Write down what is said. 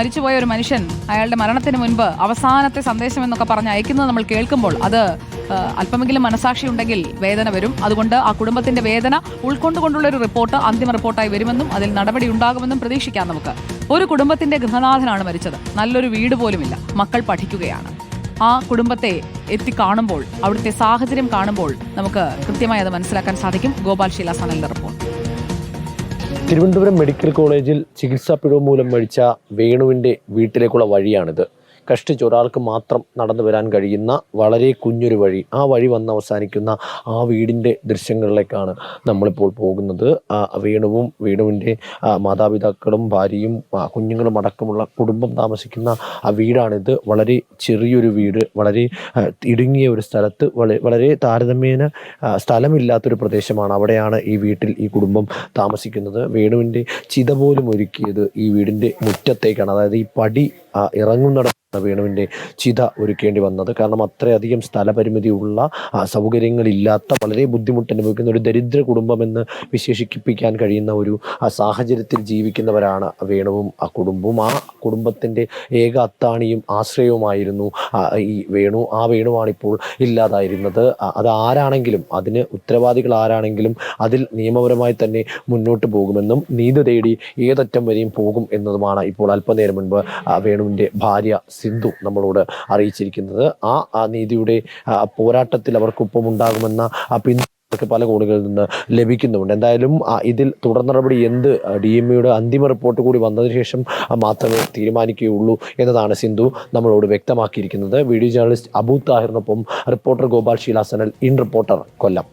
മരിച്ചുപോയ ഒരു മനുഷ്യൻ അയാളുടെ മരണത്തിന് മുൻപ് അവസാനത്തെ സന്ദേശം എന്നൊക്കെ പറഞ്ഞ് അയക്കുന്നത് നമ്മൾ കേൾക്കുമ്പോൾ അത് അല്പമെങ്കിലും മനസാക്ഷി ഉണ്ടെങ്കിൽ വേദന വരും. അതുകൊണ്ട് ആ കുടുംബത്തിന്റെ വേദന ഉൾക്കൊണ്ടുകൊണ്ടുള്ള ഒരു റിപ്പോർട്ട് അന്തിമ റിപ്പോർട്ടായി വരുമെന്നും അതിൽ നടപടി ഉണ്ടാകുമെന്നും പ്രതീക്ഷിക്കാം നമുക്ക്. ഒരു കുടുംബത്തിന്റെ ഗൃഹനാഥനാണ് മരിച്ചത്. നല്ലൊരു വീട് പോലുമില്ല. മക്കൾ പഠിക്കുകയാണ്. ആ കുടുംബത്തെ എത്തി കാണുമ്പോൾ അവിടുത്തെ സാഹചര്യം കാണുമ്പോൾ നമുക്ക് കൃത്യമായി അത് മനസ്സിലാക്കാൻ സാധിക്കും. ഗോപാൽ ശീലാസാനലിന്റെ റിപ്പോർട്ട് തിരുവനന്തപുരം മെഡിക്കൽ കോളേജിൽ ചികിത്സാ പിഴവ് മൂലം മരിച്ച വേണുവിന്റെ വീട്ടിലേക്കുള്ള വഴിയാണിത്. കഷ്ടിച്ച് ഒരാൾക്ക് മാത്രം നടന്നു വരാൻ കഴിയുന്ന വളരെ കുഞ്ഞൊരു വഴി. ആ വഴി വന്ന് അവസാനിക്കുന്ന ആ വീടിന്റെ ദൃശ്യങ്ങളിലേക്കാണ് നമ്മളിപ്പോൾ പോകുന്നത്. വേണുവും വേണുവിന്റെ മാതാപിതാക്കളും ഭാര്യയും കുഞ്ഞുങ്ങളും അടക്കമുള്ള കുടുംബം താമസിക്കുന്ന ആ വീടാണിത്. വളരെ ചെറിയൊരു വീട് വളരെ ഇടുങ്ങിയ ഒരു സ്ഥലത്ത് വളരെ താരതമ്യേന സ്ഥലമില്ലാത്തൊരു പ്രദേശമാണ് അവിടെയാണ് ഈ വീട്ടിൽ ഈ കുടുംബം താമസിക്കുന്നത്. വേണുവിന്റെ ചിത പോലും ഒരുക്കിയത് ഈ വീടിന്റെ മുറ്റത്തേക്കാണ്. അതായത് ഈ പടി ഇറങ്ങുന്നിടത്താണ് വേണുവിന്റെ ചിത ഒരുക്കേണ്ടി വന്നത്. കാരണം അത്രയധികം സ്ഥലപരിമിതിയുള്ള ഉള്ള സൗകര്യങ്ങളില്ലാത്ത വളരെ ബുദ്ധിമുട്ട് അനുഭവിക്കുന്ന ഒരു ദരിദ്ര കുടുംബമെന്ന് വിശേഷിപ്പിക്കാൻ കഴിയുന്ന ഒരു ആ, സാഹചര്യത്തിൽ ജീവിക്കുന്നവരാണ് വേണുവും ആ കുടുംബവും. ആ കുടുംബത്തിന്റെ ഏക അത്താണിയും ആശ്രയവുമായിരുന്നു ഈ വേണു ആ വേണുവാണിപ്പോൾ ഇല്ലാതായിരുന്നത്. അത് ആരാണെങ്കിലും അതിന് ഉത്തരവാദികൾ ആരാണെങ്കിലും അതിൽ നിയമപരമായി തന്നെ മുന്നോട്ട് പോകുമെന്നും നീതി തേടി ഏതറ്റം വരെയും പോകും എന്നതുമാണ് ഇപ്പോൾ അല്പനേരം മുൻപ് ആ, വേണുവിന്റെ ഭാര്യ സിന്ധു നമ്മളോട് അറിയിച്ചിരിക്കുന്നത്. ആ നീതിയുടെ പോരാട്ടത്തിൽ അവർക്കൊപ്പം ഉണ്ടാകുമെന്ന ആ അവർക്ക് പല കോണുകളിൽ നിന്ന് ലഭിക്കുന്നുണ്ട്. എന്തായാലും ഇതിൽ തുടർ നടപടി എന്ത് ഡി എം ഇയുടെ അന്തിമ റിപ്പോർട്ട് കൂടി വന്നതിന് ശേഷം മാത്രമേ തീരുമാനിക്കുകയുള്ളൂ എന്നതാണ് സിന്ധു നമ്മളോട് വ്യക്തമാക്കിയിരിക്കുന്നത്. Video journalist Abu താഹിറിനൊപ്പം reporter Gopal Sheelasanal in reporter Kollam.